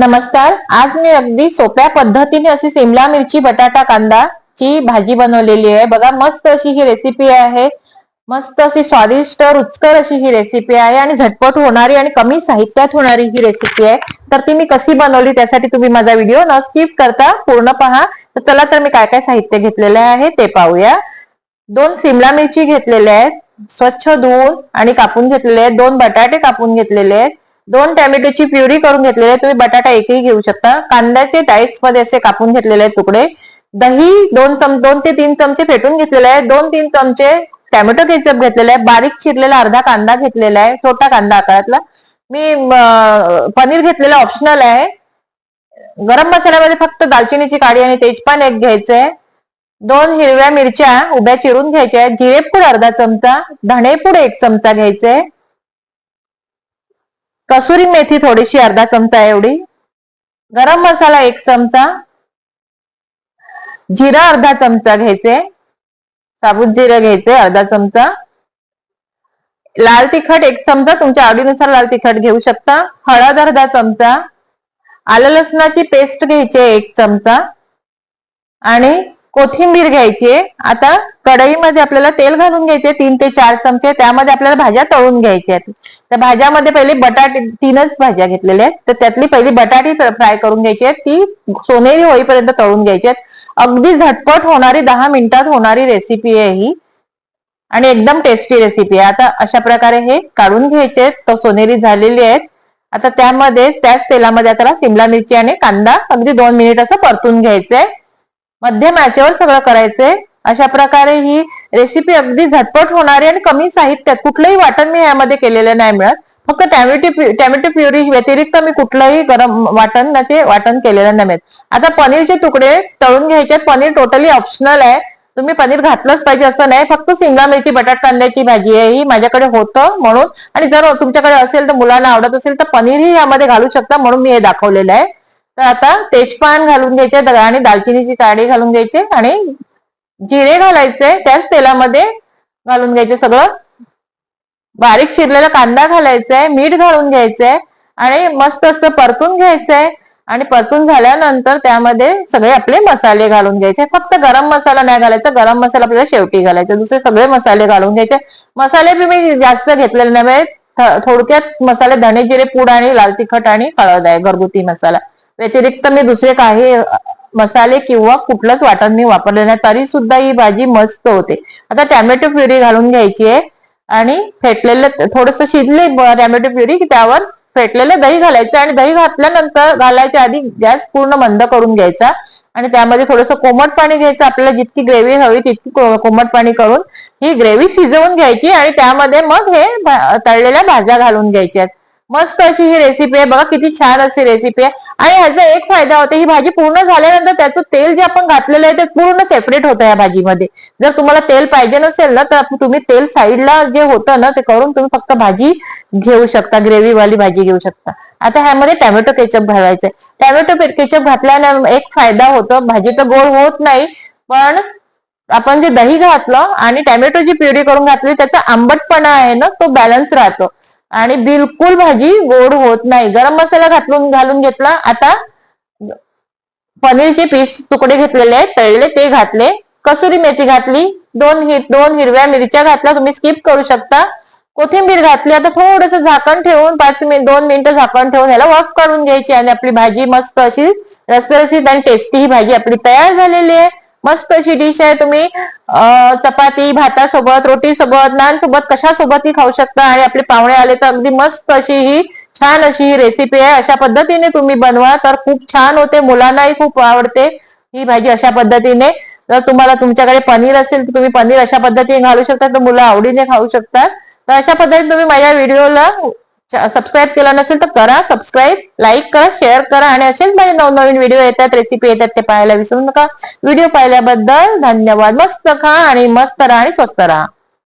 नमस्कार आज मी अगदी सोप्या पद्धतीने अशी सिमला मिरची बटाटा कांदा ची भाजी बनवलेली आहे. बघा मस्त अशी ही रेसिपी आहे. मस्त अशी स्वादिष्ट रुचकर अशी ही रेसिपी आहे आणि झटपट होणारी आणि कमी साहित्यात होणारी ही रेसिपी आहे. तर ती मी कशी बनवली त्यासाठी तुम्ही माझा व्हिडिओ न स्किप करता पूर्ण पहा. तर चला तर मी काय काय साहित्य घेतलेले आहे ते पाहूया. दोन सिमला मिरची घेतलेल्या आहेत. स्वच्छ धुवून आणि कापून घेतलेले आहेत. दोन बटाटे कापून घेतलेले आहेत. दोन टॅमॅटोची प्युरी करून घेतलेली आहे. तुम्ही बटाटा एकही घेऊ शकता. कांद्याचे डाईसमध्ये असे कापून घेतलेले आहेत तुकडे. दही दोन चम दोन ते तीन चमचे फेटून घेतलेले आहे. दोन तीन चमचे टॅमॅटो केचप घेतलेला आहे. बारीक चिरलेला अर्धा कांदा घेतलेला आहे. छोटा कांदा आकारातला. मी पनीर घेतलेला ऑप्शनल आहे. गरम मसाल्यामध्ये फक्त दालचिनीची काडी आणि तेजपान एक घ्यायचंय दोन हिरव्या मिरच्या उभ्या चिरून घ्यायच्या आहेत. जिरेपूड अर्धा चमचा धणेपूड एक चमचा घ्यायचे कसुरी मेथी थोडीशी अर्धा चमचा एवढी. गरम मसाला एक चमचा. जिरा अर्धा चमचा घ्यायचे. साबुत जिरं घ्यायचे अर्धा चमचा. लाल तिखट एक चमचा तुमच्या आवडीनुसार लाल तिखट घेऊ शकता. हळद अर्धा चमचा. आलं लसणाची पेस्ट घ्यायची एक चमचा. आणि कोथिंबीर घ्यायची आता कढईमध्ये आपल्याला तेल घालून घ्यायचे तीन ते चार चमचे त्यामध्ये आपल्याला भाज्या तळून घ्यायच्या आहेत. त्या भाज्यामध्ये पहिले बटाटे तीनच भाज्या घेतलेल्या आहेत. तर त्यातली पहिली बटाटी फ्राय करून घ्यायची आहे ती सोनेरी होईपर्यंत तळून घ्यायची आहेत. अगदी झटपट होणारी दहा मिनिटात होणारी रेसिपी आहे ही. आणि एकदम टेस्टी रेसिपी आहे. आता अशा प्रकारे हे काढून घ्यायचे आहेत. तो सोनेरी झालेली आहेत. आता त्यामध्ये त्याच तेलामध्ये आता सिमला मिरची आणि कांदा अगदी दोन मिनिट असं परतून घ्यायचंय मध्यम आचेवर सगळं करायचंय. अशा प्रकारे ही रेसिपी अगदी झटपट होणारी आणि कमी साहित्यात कुठलंही वाटण मी यामध्ये केलेलं नाही मिळत. फक्त टॅमॅटो टॅमॅटो प्युरी व्यतिरिक्त मी कुठलंही गरम वाटण ते वाटण केलेलं नाही मिळत. आता पनीरचे तुकडे तळून घ्यायचे. पनीर टोटली ऑप्शनल आहे. तुम्ही पनीर घातलंच पाहिजे असं नाही. फक्त सिमला मिरची बटाट कांद्याची भाजी आहे. ही माझ्याकडे होतं म्हणून. आणि जर तुमच्याकडे असेल तर मुलांना आवडत असेल तर पनीरही यामध्ये घालू शकता म्हणून मी हे दाखवलेलं आहे. तर आता तेजपान घालून घ्यायचे आणि दालचिनीची काडी घालून घ्यायचे आणि जिरे घालायचे. त्याच तेलामध्ये घालून घ्यायचे सगळं. बारीक चिरलेला कांदा घालायचाय मीठ घालून घ्यायचंय आणि मस्त असं परतून घ्यायचंय आणि परतून झाल्यानंतर त्यामध्ये सगळे आपले मसाले घालून घ्यायचे. फक्त गरम मसाला नाही घालायचा गरम मसाला आपल्याला शेवटी घालायचा. दुसरे सगळे मसाले घालून घ्यायचे. मसाले बी मी जास्त घेतलेले नाही म्हणजे थोडक्यात मसाले धने जिरे पूड आणि लाल तिखट आणि हळद आहे घरगुती मसाला. व्यतिरिक्त मी दुसरे काही मसाले किंवा कुठलंच वाटण मी वापरले नाही. तरी सुद्धा ही भाजी मस्त होते. आता टॅमॅटो प्युरी घालून घ्यायची आहे. आणि फेटलेलं थोडस शिजले टॅमॅटो प्युरी की त्यावर फेटलेलं दही घालायचं आणि दही घातल्यानंतर घालायच्या आधी गॅस पूर्ण बंद करून घ्यायचा. आणि त्यामध्ये थोडंसं कोमट पाणी घ्यायचं. आपल्याला जितकी ग्रेव्ही हवी तितकी कोमट पाणी करून ही ग्रेव्ही शिजवून घ्यायची आणि त्यामध्ये मग हे तळलेल्या भाज्या घालून घ्यायच्या मस्त अशी ही रेसिपी आहे. बघा किती छान अशी रेसिपी आहे. आणि ह्याचा एक फायदा होता ही भाजी पूर्ण झाल्यानंतर त्याचं तेल जे आपण घातलेलं आहे ते पूर्ण सेपरेट होतं या भाजीमध्ये. जर तुम्हाला तेल पाहिजे नसेल ना तर तुम्ही तेल साईडला जे होतं ना ते करून तुम्ही फक्त भाजी घेऊ शकता ग्रेव्ही वाली भाजी घेऊ शकता. आता ह्यामध्ये टॅमॅटो केचप घालायचंय टॅमॅटो केचप घातल्यानं एक फायदा होतो भाजी तर गोड होत नाही पण आपण जे दही घातलं आणि टॅमॅटोची प्युरी करून घातली त्याचा आंबटपणा आहे ना तो बॅलन्स राहतो. आणि बिलकुल भाजी गोड होत नाही. गरम मसाला घातून घालून घेतला. आता पनीरचे पीस तुकडे घेतलेले आहेत. तळले ते घातले. कसुरी मेथी घातली. दोन हि दोन हिरव्या मिरच्या घातल्या. तुम्ही स्किप करू शकता. कोथिंबीर घातली. आता थोडस झाकण ठेवून पाच मिनिट दोन मिनिटं झाकण ठेवून याला वाफ काढून घ्यायची आणि आपली भाजी मस्त अशी रसरसीत आणि टेस्टी ही भाजी आपली तयार झालेली आहे. मस्त अशी डिश आहे. तुम्ही चपाती भातासोबत रोटी सोबत नान सोबत कशासोबत ही खाऊ शकता. आणि आपले पाहुणे आले तर अगदी मस्त अशी ही छान अशी ही रेसिपी आहे. अशा पद्धतीने तुम्ही बनवा. तर खूप छान होते. मुलांनाही खूप आवडते ही भाजी अशा पद्धतीने. जर तुम्हाला तुमच्याकडे पनीर असेल तर तुम्ही पनीर अशा पद्धतीने घालू शकता. तर मुलं आवडीने खाऊ शकतात. तर अशा पद्धतीने तुम्ही माझ्या व्हिडिओला सबस्क्राईब केला नसेल तर करा सबस्क्राईब लाईक करा शेअर करा आणि असेच माझे नवनवीन व्हिडिओ येतात रेसिपी येतात ते पाहायला विसरू नका. व्हिडिओ पाहिल्याबद्दल धन्यवाद. मस्त खा आणि मस्त राहा आणि स्वस्त राहा.